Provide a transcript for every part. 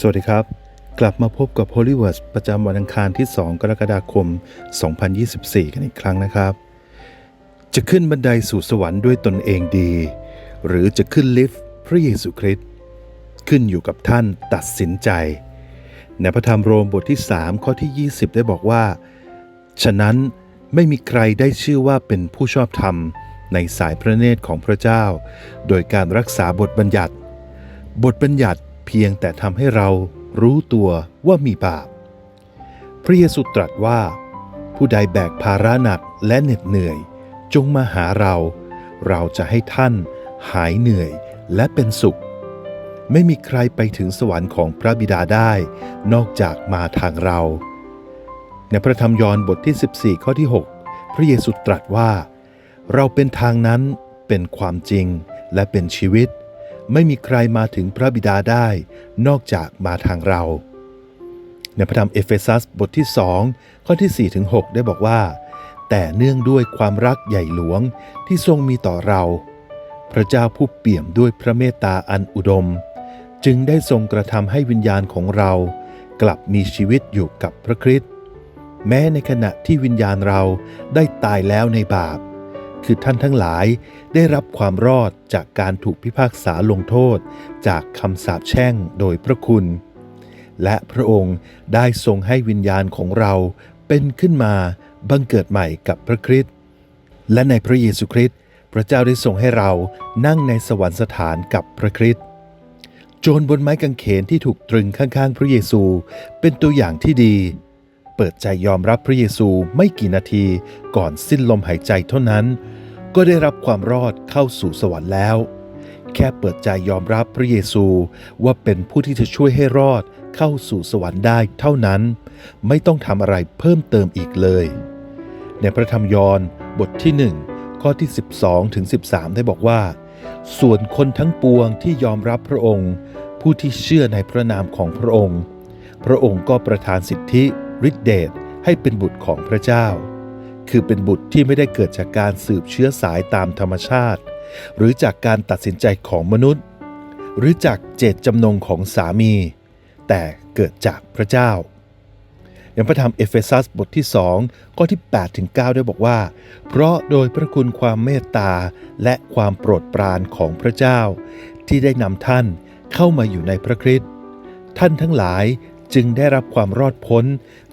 สวัสดีครับ กลับมาพบกับ h o l y w o r d ประจำวันอังคารที่ 2 กรกฎาคม 2024 กันอีกครั้งนะครับ จะขึ้นบันไดสู่สวรรค์ด้วยตนเองดี หรือจะขึ้นลิฟต์พระเยซูคริสต์ขึ้นอยู่กับท่านตัดสินใจ ในพระธรรมโรมบทที่ 3 ข้อที่ 20 ได้บอกว่า ฉะนั้นไม่มีใครได้ชื่อว่าเป็นผู้ชอบธรรมในสายพระเนตรของพระเจ้า โดยการรักษาบทบัญญัติ บทบัญญัติ เพียงแต่ทำให้เรารู้ตัวว่ามีบาป พระเยซูตรัสว่า ผู้ใดแบกภาระหนักและเหน็ดเหนื่อย จงมาหาเรา เราจะให้ท่านหายเหนื่อยและเป็นสุข ไม่มีใครไปถึงสวรรค์ของพระบิดาได้ นอกจากมาทางเรา ในพระธรรมยอห์นบทที่ 14 ข้อที่ 6 พระเยซูตรัสว่า เราเป็นทางนั้นเป็นความจริงและเป็นชีวิต ไม่มีใครมาถึงพระบิดาได้ นอกจากมาทางเรา ในพระธรรมเอเฟซัสบทที่ 2 ข้อที่4ถึง6ได้บอกว่า แต่เนื่องด้วยความรักใหญ่หลวงที่ทรงมีต่อเรา พระเจ้าผู้เปี่ยมด้วยพระเมตตาอันอุดม จึงได้ทรงกระทำให้วิญญาณของเรา กลับมีชีวิตอยู่กับพระคริสต์แม้ในขณะที่วิญญาณเราได้ตายแล้วในบาป คือท่านทั้งหลายได้รับความรอดจากการถูกพิพากษาลงโทษ จากคำสาปแช่งโดยพระคุณ และพระองค์ได้ทรงให้วิญญาณของเราเป็นขึ้นมาบังเกิดใหม่กับพระคริสต์และในพระเยซูคริสต์พระเจ้าได้ทรงให้เรานั่งในสวรรคสถานกับพระคริสต์โจรบนไม้กางเขนที่ถูกตรึงข้างๆ พระเยซูเป็นตัวอย่างที่ดี เปิดใจยอมรับพระเยซูไม่กี่นาทีก่อนสิ้นลมหายใจเท่านั้น ก็ได้รับความรอดเข้าสู่สวรรค์แล้ว แค่เปิดใจยอมรับพระเยซูว่าเป็นผู้ที่จะช่วยให้รอดเข้าสู่สวรรค์ได้เท่านั้น ไม่ต้องทำอะไรเพิ่มเติมอีกเลย ในพระธรรมยอห์นบทที่1ข้อที่ 12ถึง13 ได้บอกว่า ส่วนคนทั้งปวงที่ยอมรับพระองค์ ผู้ที่เชื่อในพระนามของพระองค์ พระองค์ก็ประทานสิทธิฤทธิเดชให้เป็นบุตรของพระเจ้า คือเป็นบุตรที่ไม่ได้เกิดจากการสืบเชื้อสายตามธรรมชาติ หรือจากการตัดสินใจของมนุษย์ หรือจากเจตจำนงของสามี แต่เกิดจากพระเจ้า อย่างพระธรรมเอเฟซัสบทที่ 2 ข้อที่ 8 ถึง 9 ได้บอกว่า เพราะโดยพระคุณความเมตตาและความโปรดปรานของพระเจ้า ที่ได้นำท่านเข้ามาอยู่ในพระคริสต์ท่านทั้งหลาย จึงได้รับความรอดพ้น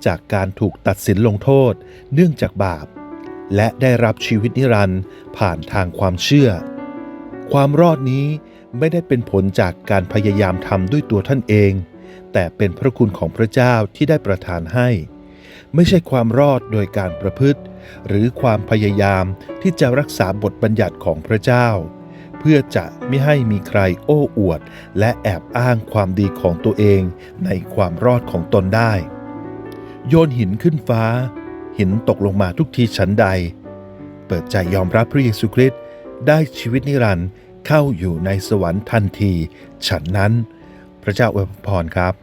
จากการถูกตัดสินลงโทษเนื่องจากบาป และได้รับชีวิตนิรันดร์ผ่านทางความเชื่อ ความรอดนี้ไม่ได้เป็นผลจากการพยายามทำด้วยตัวท่านเอง แต่เป็นพระคุณของพระเจ้าที่ได้ประทานให้ ไม่ใช่ความรอดโดยการประพฤติ หรือความพยายามที่จะรักษาบทบัญญัติของพระเจ้า เพื่อจะไม่ให้มีใครโอ้อวด และแอบอ้างความดีของตัวเองในความรอดของตนได้ โยนหินขึ้นฟ้า หินตกลงมาทุกทีฉันใด เปิดใจยอมรับพระเยซูคริสต์ได้ชีวิตนิรันดร์เข้าอยู่ในสวรรค์ทันที ฉันนั้น พระเจ้าอวยพรครับ